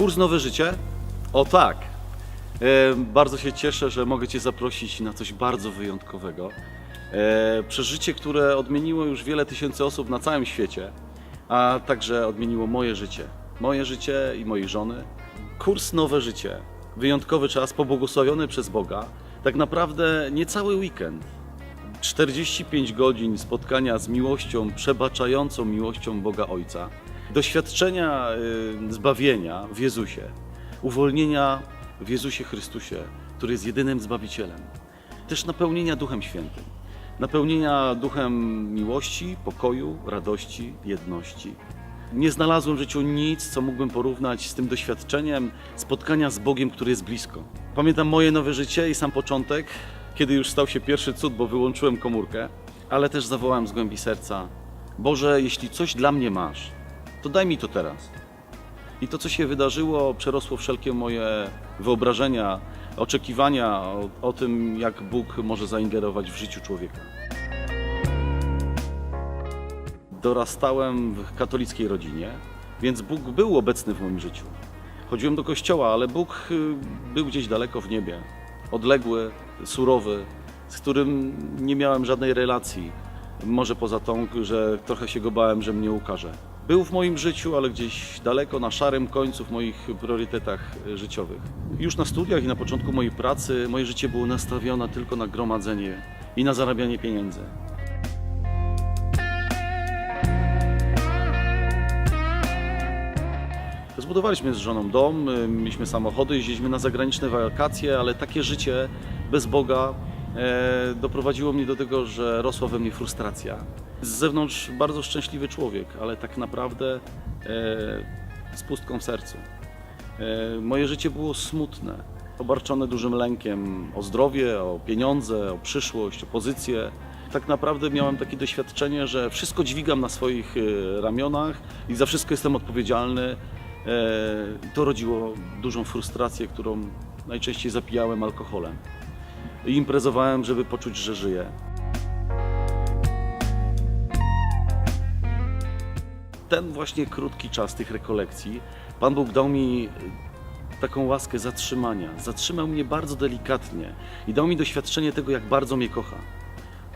Kurs Nowe Życie? O tak. E, bardzo się cieszę, że mogę Cię zaprosić na coś bardzo wyjątkowego. E, przeżycie, które odmieniło już wiele tysięcy osób na całym świecie, a także odmieniło moje życie. Moje życie i mojej żony. Kurs Nowe Życie. Wyjątkowy czas, pobłogosławiony przez Boga. Tak naprawdę niecały weekend. 45 godzin spotkania z miłością, przebaczającą miłością Boga Ojca, doświadczenia y, zbawienia w Jezusie, uwolnienia w Jezusie Chrystusie, który jest jedynym Zbawicielem, też napełnienia Duchem Świętym, napełnienia Duchem miłości, pokoju, radości, jedności. Nie znalazłem w życiu nic, co mógłbym porównać z tym doświadczeniem spotkania z Bogiem, który jest blisko. Pamiętam moje nowe życie i sam początek, kiedy już stał się pierwszy cud, bo wyłączyłem komórkę, ale też zawołałem z głębi serca: Boże, jeśli coś dla mnie masz, to daj mi to teraz. I to, co się wydarzyło, przerosło wszelkie moje wyobrażenia, oczekiwania o, o tym, jak Bóg może zaingerować w życiu człowieka. Dorastałem w katolickiej rodzinie, więc Bóg był obecny w moim życiu. Chodziłem do kościoła, ale Bóg y, był gdzieś daleko w niebie, odległy, surowy, z którym nie miałem żadnej relacji. Może poza tą, że trochę się go bałem, że mnie ukaże. Był w moim życiu, ale gdzieś daleko, na szarym końcu w moich priorytetach y, życiowych. Już na studiach i na początku mojej pracy moje życie było nastawione tylko na gromadzenie i na zarabianie pieniędzy. Zbudowaliśmy z żoną dom, y, mieliśmy samochody, jeździliśmy na zagraniczne wakacje, ale takie życie bez Boga e, doprowadziło mnie do tego, że rosła we mnie frustracja. Z zewnątrz bardzo szczęśliwy człowiek, ale tak naprawdę e, z pustką w sercu. E, moje życie było smutne, obarczone dużym lękiem o zdrowie, o pieniądze, o przyszłość, o pozycję. Tak naprawdę miałem takie doświadczenie, że wszystko dźwigam na swoich e, ramionach i za wszystko jestem odpowiedzialny. E, To rodziło dużą frustrację, którą najczęściej zapijałem alkoholem. I imprezowałem, żeby poczuć, że żyję. Ten właśnie krótki czas tych rekolekcji, Pan Bóg dał mi taką łaskę zatrzymania. Zatrzymał mnie bardzo delikatnie i dał mi doświadczenie tego, jak bardzo mnie kocha.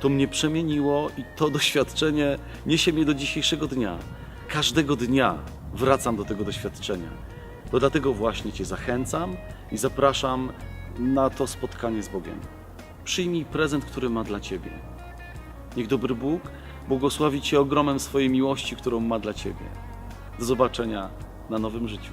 To mnie przemieniło i to doświadczenie niesie mnie do dzisiejszego dnia. Każdego dnia wracam do tego doświadczenia. To dlatego właśnie Cię zachęcam i zapraszam na to spotkanie z Bogiem. Przyjmij prezent, który ma dla Ciebie. Niech dobry Bóg błogosławi Cię ogromem swojej miłości, którą ma dla Ciebie. Do zobaczenia na nowym życiu.